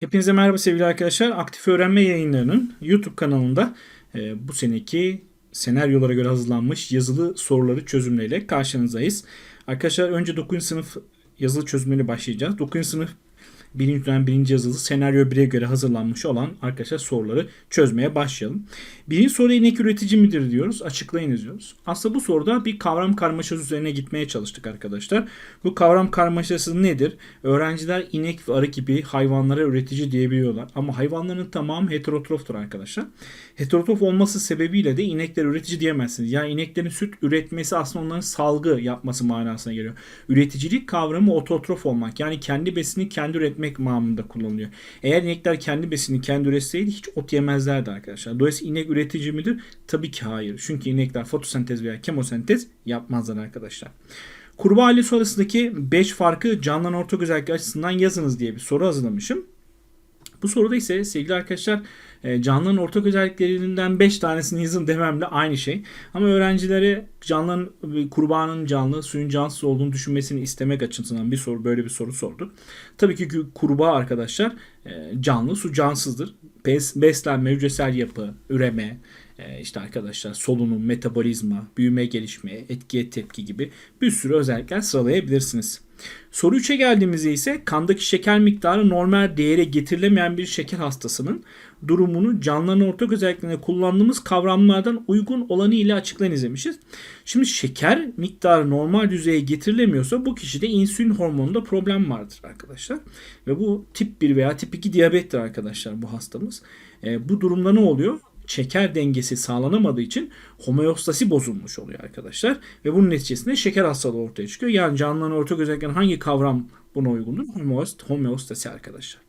Hepinize merhaba sevgili arkadaşlar. Aktif Öğrenme Yayınları'nın YouTube kanalında e, bu seneki senaryolara göre hazırlanmış yazılı soruları çözümleriyle karşınızdayız. Arkadaşlar önce 9. sınıf yazılı çözümleri başlayacağız. 9. sınıf birinci dönem birinci yazılı senaryo 1'e göre hazırlanmış olan arkadaşlar soruları çözmeye başlayalım. Birinci soru inek üretici midir diyoruz. Açıklayınız diyoruz. Aslında bu soruda bir kavram karmaşası üzerine gitmeye çalıştık arkadaşlar. Bu kavram karmaşası nedir? Öğrenciler inek ve arı gibi hayvanlara üretici diyebiliyorlar. Ama hayvanların tamamı heterotroftur arkadaşlar. Heterotrof olması sebebiyle de inekler üretici diyemezsiniz. Yani ineklerin süt üretmesi aslında onların salgı yapması manasına geliyor. Üreticilik kavramı ototrof olmak. Yani kendi besini kendi üretmek mamında kullanılıyor. Eğer inekler kendi besini kendi üretseydi hiç ot yemezlerdi arkadaşlar. Dolayısıyla inek üretici midir? Tabii ki hayır. Çünkü inekler fotosentez veya kemosentez yapmazlar arkadaşlar. Kurbağa ailesi arasındaki 5 farkı canlıların ortak özellikleri açısından yazınız diye bir soru hazırlamışım. Bu soruda ise sevgili arkadaşlar e, canlıların ortak özelliklerinden 5 tanesini yazın dememle aynı şey. Ama öğrencilere canlıların kurbağanın canlı, suyun cansız olduğunu düşünmesini istemek açısından bir soru böyle bir soru sordu. Tabii ki kurbağa arkadaşlar e, canlı, su cansızdır. Bes, beslenme, hücresel yapı, üreme, e, işte arkadaşlar solunum, metabolizma, büyüme, gelişme, etkiye tepki gibi bir sürü özellikler sıralayabilirsiniz. Soru 3'e geldiğimizde ise kandaki şeker miktarı normal değere getirilemeyen bir şeker hastasının durumunu canlıların ortak özelliklerine kullandığımız kavramlardan uygun olanı ile açıklayın demişiz. Şimdi şeker miktarı normal düzeye getirilemiyorsa bu kişide insülin hormonunda problem vardır arkadaşlar. Ve bu tip 1 veya tip 2 diyabettir arkadaşlar bu hastamız. E, bu durumda ne oluyor? Şeker dengesi sağlanamadığı için homeostasi bozulmuş oluyor arkadaşlar. Ve bunun neticesinde şeker hastalığı ortaya çıkıyor. Yani canlıların ortak özelliklerinin hangi kavram buna uygundur? Homeost, homeostasi arkadaşlar.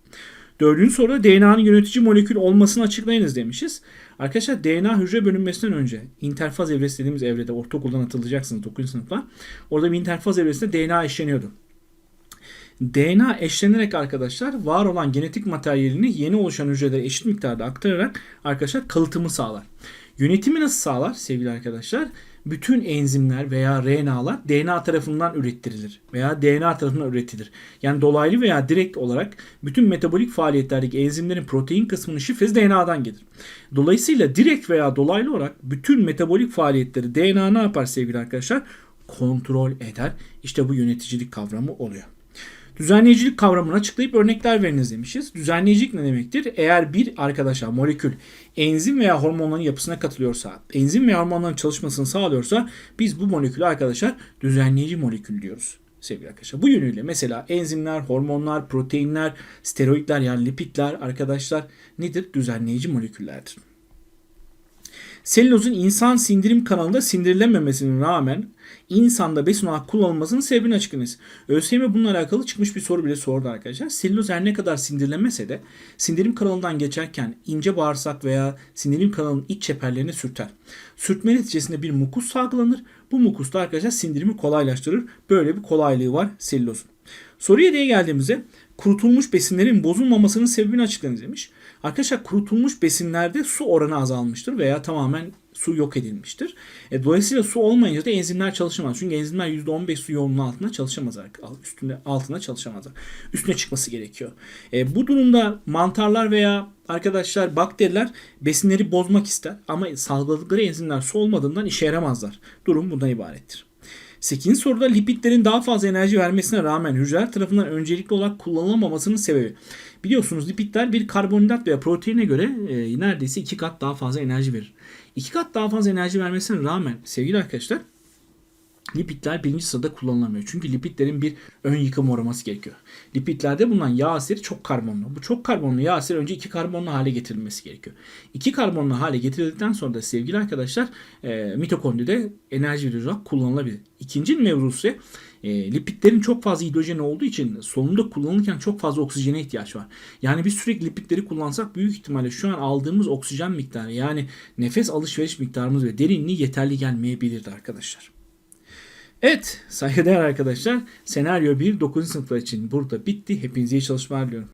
Dördüncü soruda DNA'nın yönetici molekül olmasını açıklayınız demişiz. Arkadaşlar DNA hücre bölünmesinden önce interfaz evresi dediğimiz evrede ortaokuldan atılacaksınız 9. sınıfta. Orada bir interfaz evresinde DNA eşleniyordu. DNA eşlenerek arkadaşlar var olan genetik materyalini yeni oluşan hücrelere eşit miktarda aktararak arkadaşlar kalıtımı sağlar. Yönetimi nasıl sağlar sevgili arkadaşlar? Bütün enzimler veya RNA'lar DNA tarafından ürettirilir veya DNA tarafından üretilir. Yani dolaylı veya direkt olarak bütün metabolik faaliyetlerdeki enzimlerin protein kısmının şifresi DNA'dan gelir. Dolayısıyla direkt veya dolaylı olarak bütün metabolik faaliyetleri DNA ne yapar sevgili arkadaşlar? Kontrol eder. İşte bu yöneticilik kavramı oluyor. Düzenleyicilik kavramını açıklayıp örnekler veriniz demişiz. Düzenleyicilik ne demektir? Eğer bir arkadaşa molekül enzim veya hormonların yapısına katılıyorsa, enzim veya hormonların çalışmasını sağlıyorsa biz bu molekülü arkadaşlar düzenleyici molekül diyoruz sevgili arkadaşlar. Bu yönüyle mesela enzimler, hormonlar, proteinler, steroidler yani lipidler arkadaşlar nedir? Düzenleyici moleküllerdir. Selülozun insan sindirim kanalında sindirilememesine rağmen insanda besin olarak kullanılmasının sebebini açıklayınız. ÖSYM bununla alakalı çıkmış bir soru bile sordu arkadaşlar. Selüloz her ne kadar sindirilemese de sindirim kanalından geçerken ince bağırsak veya sindirim kanalının iç çeperlerine sürter. Sürtme neticesinde bir mukus salgılanır. Bu mukus da arkadaşlar sindirimi kolaylaştırır. Böyle bir kolaylığı var selülozun. Soru 7'ye geldiğimizde kurutulmuş besinlerin bozulmamasının sebebini açıklayınız demiş. Arkadaşlar kurutulmuş besinlerde su oranı azalmıştır veya tamamen su yok edilmiştir. E, dolayısıyla su olmayınca da enzimler çalışamaz. Çünkü enzimler %15 su yoğunluğu altında çalışamazlar. Üstünde, altına çalışamazlar. Üstüne çıkması gerekiyor. E, bu durumda mantarlar veya arkadaşlar bakteriler besinleri bozmak ister ama salgıladıkları enzimler su olmadığından işe yaramazlar. Durum bundan ibarettir. 8. soruda lipidlerin daha fazla enerji vermesine rağmen hücreler tarafından öncelikli olarak kullanılamamasının sebebi. Biliyorsunuz lipidler bir karbonhidrat veya proteine göre e, neredeyse 2 kat daha fazla enerji verir. 2 kat daha fazla enerji vermesine rağmen sevgili arkadaşlar lipidler birinci sırada kullanılamıyor. Çünkü lipidlerin bir ön yıkım uğraması gerekiyor. Lipidlerde bulunan yağ asidi çok karbonlu. Bu çok karbonlu yağ asidi önce iki karbonlu hale getirilmesi gerekiyor. İki karbonlu hale getirildikten sonra da sevgili arkadaşlar e, mitokondride enerji verici olarak kullanılabilir. İkinci mevzusu e, lipidlerin çok fazla hidrojeni olduğu için solunumda kullanılırken çok fazla oksijene ihtiyaç var. Yani biz sürekli lipidleri kullansak büyük ihtimalle şu an aldığımız oksijen miktarı yani nefes alışveriş miktarımız ve derinliği yeterli gelmeyebilirdi arkadaşlar. Evet saygıdeğer arkadaşlar senaryo 1 9. sınıflar için burada bitti. Hepinize iyi çalışmalar diliyorum.